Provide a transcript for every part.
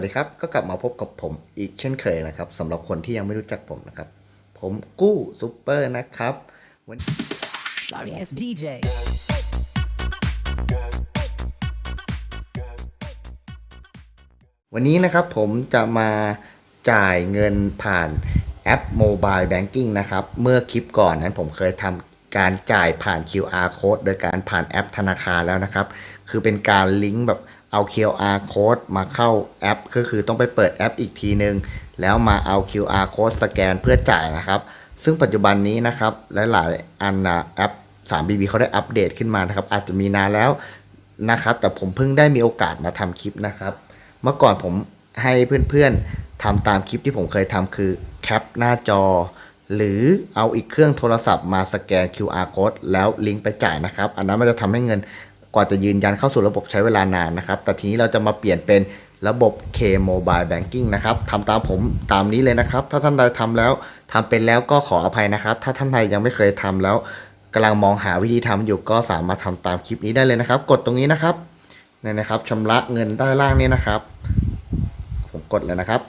สวัสดีครับก็กลับมาพบกับผมอีกเช่นเคยนะครับสำหรับคนที่ยังไม่รู้จักผมนะครับ ผมกู้ซูเปอร์นะครับวัน Sorry, it's DJ. วันนี้นะครับผมจะมาจ่ายเงินผ่านแอป Mobile Banking นะครับ เมื่อคลิปก่อนนั้นผมเคยทำการจ่ายผ่าน QR code โดยการผ่านแอปธนาคารแล้วนะครับ คือเป็นการลิงก์แบบ เอา QR code มาเข้าแอป ก็คือต้องไปเปิดแอปอีกทีนึง แล้วมาเอา QR code สแกนเพื่อจ่ายนะครับ ซึ่งปัจจุบันนี้นะครับหลายๆอันนะแอป 3BB เขาได้อัปเดตขึ้นมานะครับ อาจจะมีนานแล้วนะครับ แต่ผมเพิ่งได้มีโอกาสมาทำคลิปนะครับ เมื่อก่อนผมให้เพื่อนๆทำตามคลิปที่ผมเคยทำคือแคปหน้าจอ หรือเอาอีกเครื่องโทรศัพท์มาสแกน QR code แล้วลิงก์ไปจ่ายนะครับ อันนั้นมันจะทำให้เงิน กว่าจะยืนยันเข้าสู่ระบบใช้เวลานานนะครับ แต่ทีนี้เราจะมาเปลี่ยนเป็นระบบ K Mobile Banking นะครับทำตามผมตามนี้เลยนะครับ ถ้าท่านใดทำแล้วทำเป็นแล้วก็ขออภัยนะครับ ถ้าท่านใดยังไม่เคยทำแล้วกำลังมองหาวิธีทำอยู่ก็สามารถทำตามคลิปนี้ได้เลยนะครับ กดตรงนี้นะครับเนี่ยนะครับชำระเงินด้านล่างนี้นะครับ ผมกดเลยนะครับ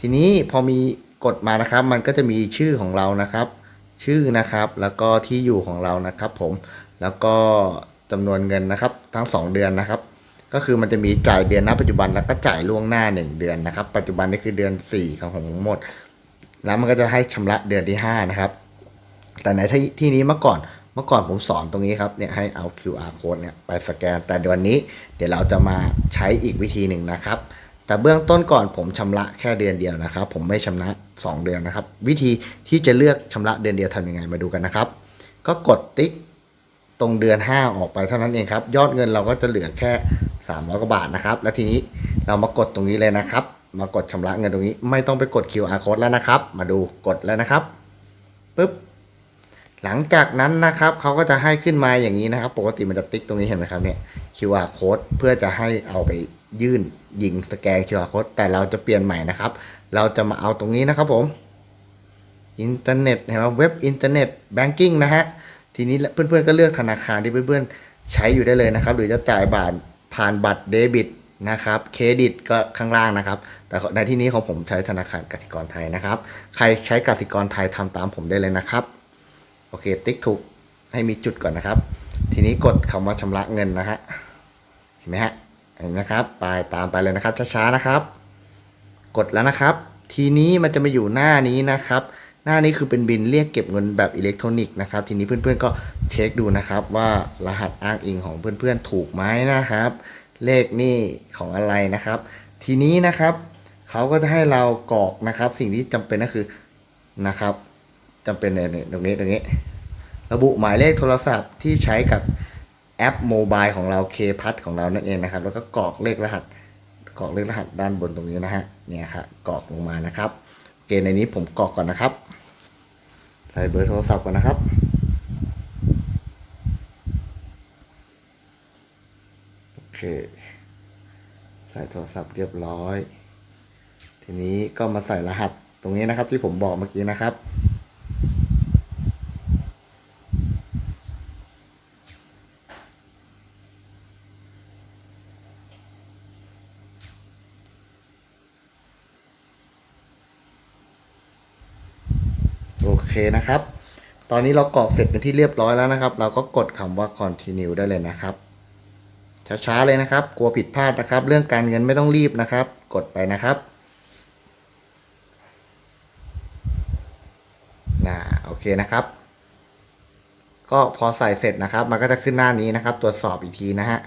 ทีนี้พอมีกดมานะครับ มันก็จะมีชื่อของเรานะครับ ชื่อนะครับแล้วก็ที่อยู่ของเรานะครับ ผมแล้วก็ จำนวนเงินนะครับ ทั้ง 2 เดือนนะครับ ก็คือมันจะมีจ่ายเดือนณปัจจุบันแล้วก็จ่ายล่วงหน้า 1 เดือนนะครับ ปัจจุบันนี่คือเดือน 4 ของผมทั้งหมด แล้วมันก็จะให้ชำระเดือนที่ 5 นะครับ แต่ในที่ที่นี้เมื่อก่อนเมื่อก่อนผมสอนตรงนี้ครับเนี่ยให้เอา QR code เนี่ยไปสแกน แต่เดี๋ยววันนี้เดี๋ยวเราจะมาใช้อีกวิธีหนึ่งนะครับ แต่เบื้องต้นก่อนผมชำระแค่เดือนเดียวนะครับ ผมไม่ชำระ 2 เดือนนะครับ วิธีที่จะเลือกชำระเดือนเดียวทำยังไงมาดูกันนะครับ ก็กดติ๊ก ตรงเดือน 5 ออกไปเท่านั้นเองครับ ยอดเงินเราก็จะเหลือแค่ 300กว่าบาทนะครับ แล้วทีนี้เรามากดตรงนี้เลยนะครับ มากดชำระเงินตรงนี้ ไม่ต้องไปกด QR code แล้วนะครับ มาดูกดแล้วนะครับปึ๊บหลังจากนั้นนะครับเขาก็จะให้ขึ้นมาอย่างนี้นะครับ ปกติมันจะติ๊กตรงนี้เห็นไหมครับเนี่ย QR code เพื่อจะให้เอาไปยื่นยิงสแกน QR code แต่เราจะเปลี่ยนใหม่นะครับ เราจะมาเอาตรงนี้นะครับผมอินเทอร์เน็ตเห็นไหมเว็บอินเทอร์เน็ตแบงกิ้งนะฮะ ทีนี้เพื่อนๆก็เลือกธนาคารที่เพื่อนๆใช้อยู่ได้เลยนะครับ หรือจะจ่ายบัตรผ่านบัตรเดบิตนะครับเครดิตก็ข้างล่างนะครับ แต่ในที่นี้ของผมใช้ธนาคารกสิกรไทยนะครับ ใครใช้กสิกรไทยทำตามผมได้เลยนะครับ โอเค ติ๊กถูกให้มีจุดก่อนนะครับ ทีนี้กดคำว่าชำระเงินนะฮะเห็นไหมฮะเห็นนะครับไปตามไปเลยนะครับช้าๆนะครับ กดแล้วนะครับ ทีนี้มันจะมาอยู่หน้านี้นะครับ หน้านี้คือเป็นบินเรียกเก็บเงินแบบอิเล็กทรอนิกส์นะครับ ทีนี้เพื่อนๆก็เช็คดูนะครับว่ารหัสอ้างอิงของเพื่อนๆถูกไหมนะครับ เลขนี่ของอะไรนะครับ ทีนี้นะครับเขาก็จะให้เรากรอกนะครับ สิ่งที่จำเป็นก็คือนะครับจำเป็นเนี่ยตรงนี้ตรงนี้ ระบุหมายเลขโทรศัพท์ที่ใช้กับแอปโมบายของเราเคพัทของเรานั่นเองนะครับ แล้วก็กรอกเลขรหัสกรอกเลขรหัสด้านบนตรงนี้นะฮะเนี่ยครับกรอกลงมานะครับ เกณฑ์ในนี้ผมกรอกก่อนนะครับ ใส่เบอร์โทรศัพท์ก่อนนะครับ โอเค ใส่โทรศัพท์เรียบร้อย ทีนี้ก็มาใส่รหัสตรงนี้นะครับที่ผมบอกเมื่อกี้นะครับ โอเคนะครับ ตอนนี้เรากรอกเสร็จเป็นที่เรียบร้อยแล้วนะครับ เราก็กดคำว่า continue ได้เลยนะครับ ช้าๆเลยนะครับ กลัวผิดพลาดนะครับ เรื่องการเงินไม่ต้องรีบนะครับ กดไปนะครับน่าโอเคนะครับ ก็พอใส่เสร็จนะครับ มันก็จะขึ้นหน้านี้นะครับ ตรวจสอบอีกทีนะฮะ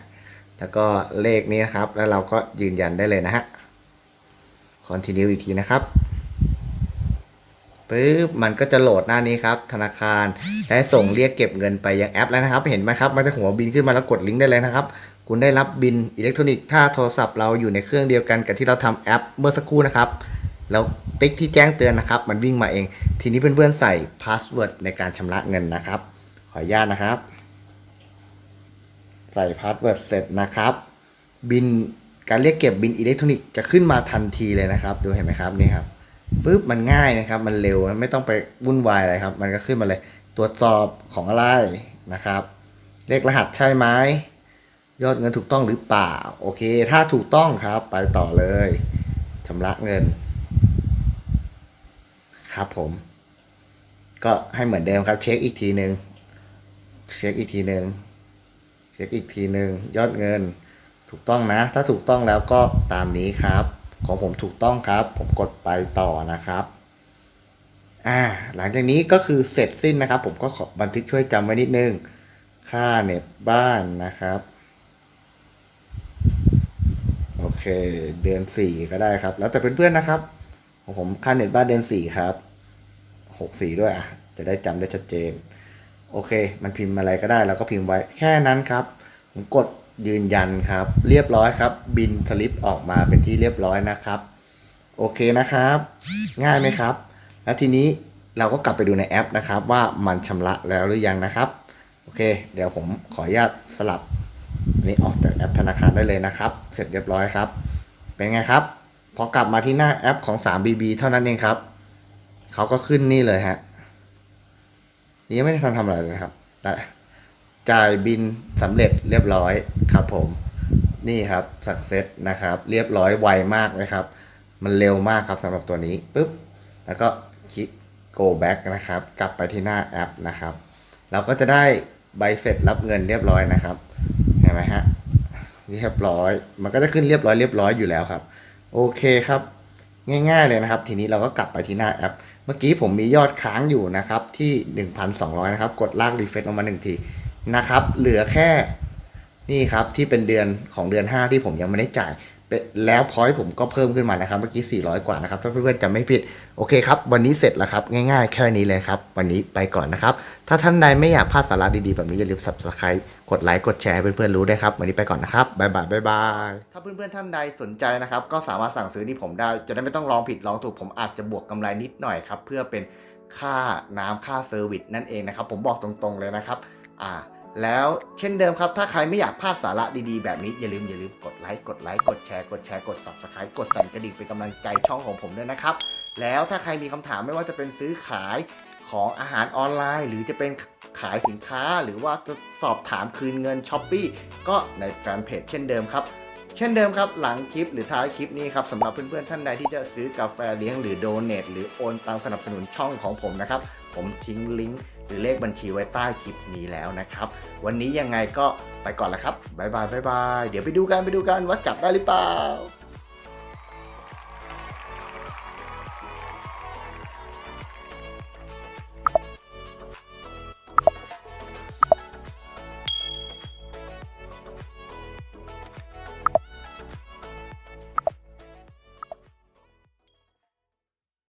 แล้วก็เลขนี้นะครับ แล้วเราก็ยืนยันได้เลยนะฮะ continue อีกทีนะครับ ปึ๊บมันก็จะโหลดหน้านี้ครับ ธนาคารได้ส่งเรียกเก็บเงินไปยังแอปแล้วนะครับ เห็นไหมครับ มันจะหัวบินขึ้นมาแล้วกดลิงก์ได้เลยนะครับ คุณได้รับบินอิเล็กทรอนิกส์ถ้าโทรศัพท์เราอยู่ในเครื่องเดียวกันกับที่เราทำแอปเมื่อสักครู่นะครับแล้วติ๊กที่แจ้งเตือนนะครับ มันวิ่งมาเอง ทีนี้เพื่อนๆใส่พาสเวิร์ดในการชำระเงินนะครับ ขออนุญาตนะครับ ใส่พาสเวิร์ดเสร็จนะครับ บินการเรียกเก็บบินอิเล็กทรอนิกส์จะขึ้นมาทันทีเลยนะครับ ดูเห็นไหมครับนี่ครับ ปุ๊บมันง่ายนะครับ มันเร็วไม่ต้องไปวุ่นวายอะไรครับ มันก็ขึ้นมาเลย ตรวจสอบของอะไรนะครับ เลขรหัสใช่ไหมยอดเงินถูกต้องหรือเปล่า โอเค ถ้าถูกต้องครับ ไปต่อเลยชำระเงิน ครับผม ก็ให้เหมือนเดิมครับ เช็คอีกทีหนึ่งเช็คอีกทีหนึ่งเช็คอีกทีหนึ่งยอดเงิน ถูกต้องนะ ถ้าถูกต้องแล้วก็ตามนี้ครับ ของผมถูกต้องครับ ผมกดไปต่อนะครับ อ่า หลังจากนี้ก็คือเสร็จสิ้นนะครับ ผมก็ขอบันทึกช่วยจำไว้นิดนึง ค่าเน็ตบ้านนะครับ โอเค เดือนสี่ก็ได้ครับ แล้วแต่เพื่อนๆนะครับของผมค่าเน็ตบ้านเดือนสี่ครับหกสี่ด้วยอะ จะได้จำได้ชัดเจน โอเค มันพิมพ์อะไรก็ได้เราก็พิมพ์ไว้แค่นั้นครับ ผมกด ยืนยันครับ เรียบร้อยครับ บินสลิปออกมาเป็นที่เรียบร้อยนะครับ โอเคนะครับ ง่ายไหมครับ แล้วทีนี้เราก็กลับไปดูในแอปนะครับ ว่ามันชำระแล้วหรือยังนะครับ โอเค เดี๋ยวผมขออนุญาตสลับนี้ออกจากแอปธนาคารได้เลยนะครับ เสร็จเรียบร้อยครับ เป็นไงครับ พอกลับมาที่หน้าแอปของ 3BB เท่านั้นเองครับ เขาก็ขึ้นนี่เลยฮะ นี่ยังไม่ได้ทันทำอะไรเลยครับได้ จ่ายบินสำเร็จเรียบร้อยครับผม นี่ครับ success นะครับ เรียบร้อยไวมากนะครับ มันเร็วมากครับสำหรับตัวนี้ปุ๊บแล้วก็คลิก go back นะครับ กลับไปที่หน้าแอปนะครับ เราก็จะได้ใบเสร็จรับเงินเรียบร้อยนะครับเห็นไหมฮะเรียบร้อย มันก็จะขึ้นเรียบร้อยเรียบร้อยอยู่แล้วครับ โอเคครับ ง่ายๆเลยนะครับ ทีนี้เราก็กลับไปที่หน้าแอป เมื่อกี้ผมมียอดค้างอยู่นะครับที่ 1,200 นะครับ กดลากรีเฟซลงมาหนึ่งที นะครับ เหลือแค่นี่ครับที่เป็นเดือนของเดือน 5 ที่ผมยังไม่ได้จ่ายเป็นแล้วพอยต์ผมก็เพิ่มขึ้นมานะครับ เมื่อกี้ 400 กว่านะครับ ถ้าเพื่อนๆจำไม่ผิด โอเคครับ วันนี้เสร็จแล้วครับ ง่ายๆ แค่นี้เลยครับ วันนี้ไปก่อนนะครับ ถ้าท่านใดไม่อยากพลาดสาระดีๆ แบบนี้อย่าลืม subscribe กดไลค์กดแชร์ให้เพื่อนๆรู้ด้วยครับ วันนี้ไปก่อนนะครับบ๊ายบายบ๊ายบายถ้าเพื่อนๆท่านใดสนใจนะครับก็สามารถสั่งซื้อที่ผมได้จะได้ไม่ต้องลองผิดลองถูกผมอาจจะบวกกำไรนิดหน่อยครับเพื่อเป็นค่าน้ำค่าเซอร์วิสนั่นเองนะครับผมบอกตรงๆเลยนะครับอ่า แล้วเช่นเดิมครับ ถ้าใครไม่อยากพลาดสาระดีๆ แบบนี้ อย่าลืมอย่าลืมกดไลค์กดไลค์กดแชร์กดแชร์กด subscribe กดสั่นกระดิ่งเป็นกำลังใจช่องของผมด้วยนะครับ แล้วถ้าใครมีคำถามไม่ว่าจะเป็นซื้อขายของอาหารออนไลน์ หรือจะเป็นขายสินค้า หรือว่าจะสอบถามคืนเงินช้อปปีก็ในแฟนเพจเช่นเดิมครับเช่นเดิมครับ หลังคลิปหรือท้ายคลิปนี้ครับสำหรับเพื่อนๆท่านใดที่จะซื้อกาแฟเลี้ยงหรือโดเนทหรือโอนตังสนับสนุนช่องของผมนะครับ ผมทิ้งลิงก์ หรือเลขบัญชีไว้ใต้คลิปนี้แล้วนะครับ วันนี้ยังไงก็ไปก่อนละครับบ๊ายบายบ๊ายบายเดี๋ยวไปดูกันไปดูกันว่าจับได้หรือเปล่า